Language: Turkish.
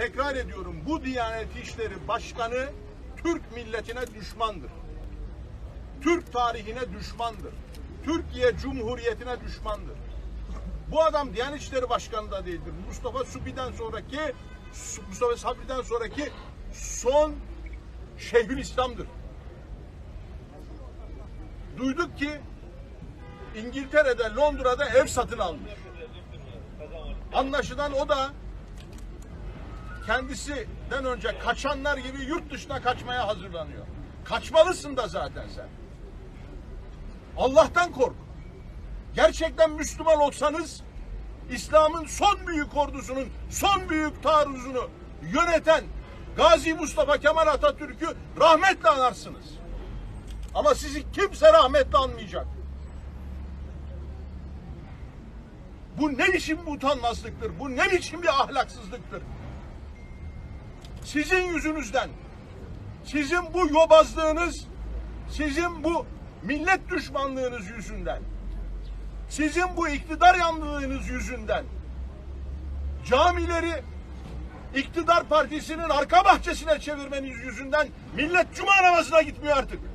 tekrar ediyorum bu Diyanet İşleri Başkanı Türk milletine düşmandır. Türk tarihine düşmandır. Türkiye Cumhuriyeti'ne düşmandır. Bu adam Diyanet İşleri Başkanı da değildir. Mustafa Supi'den sonraki Mustafa Sabri'den sonraki son Şeyhülislam'dır. Duyduk ki İngiltere'de, Londra'da ev satın almış. Anlaşılan o da kendisinden önce kaçanlar gibi yurt dışına kaçmaya hazırlanıyor. Kaçmalısın da zaten sen. Allah'tan kork. Gerçekten Müslüman olsanız İslam'ın son büyük ordusunun son büyük taarruzunu yöneten Gazi Mustafa Kemal Atatürk'ü rahmetle anarsınız. Ama sizi kimse rahmetle anmayacak. Bu ne biçim bir utanmazlıktır? Bu ne biçim bir ahlaksızlıktır? Sizin yüzünüzden, sizin bu yobazlığınız, sizin bu millet düşmanlığınız yüzünden, sizin bu iktidar yanlılığınız yüzünden. Camileri iktidar partisinin arka bahçesine çevirmeniz yüzünden millet cuma namazına gitmiyor artık.